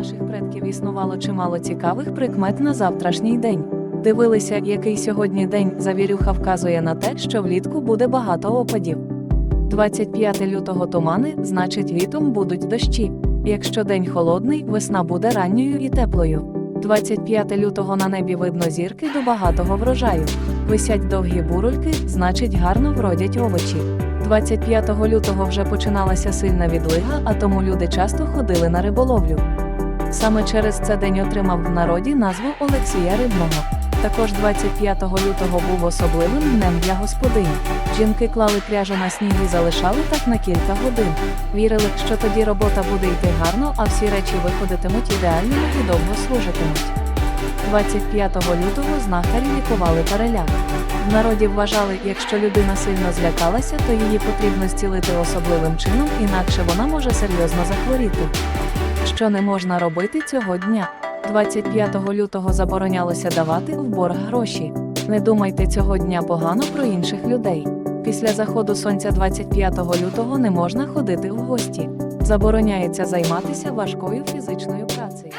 наших предків існувало чимало цікавих прикмет на завтрашній день. Дивилися, який сьогодні день завірюха вказує на те, що влітку буде багато опадів. 25 лютого тумани, значить літом будуть дощі. Якщо день холодний, весна буде ранньою і теплою. 25 лютого на небі видно зірки до багатого врожаю. Висять довгі бурульки, значить гарно вродять овочі. 25 лютого вже починалася сильна відлига, а тому люди часто ходили на риболовлю. Саме через це день отримав в народі назву Олексія Рибного. Також 25 лютого був особливим днем для господинь. Жінки клали пряжу на сніг і залишали так на кілька годин. Вірили, що тоді робота буде йти гарно, а всі речі виходитимуть ідеальними і довго служитимуть. 25 лютого знахарі лікували переляк. В народі вважали, якщо людина сильно злякалася, то її потрібно зцілити особливим чином, інакше вона може серйозно захворіти. Що не можна робити цього дня? 25 лютого заборонялося давати в борг гроші. Не думайте цього дня погано про інших людей. Після заходу сонця 25 лютого не можна ходити в гості. Забороняється займатися важкою фізичною працею.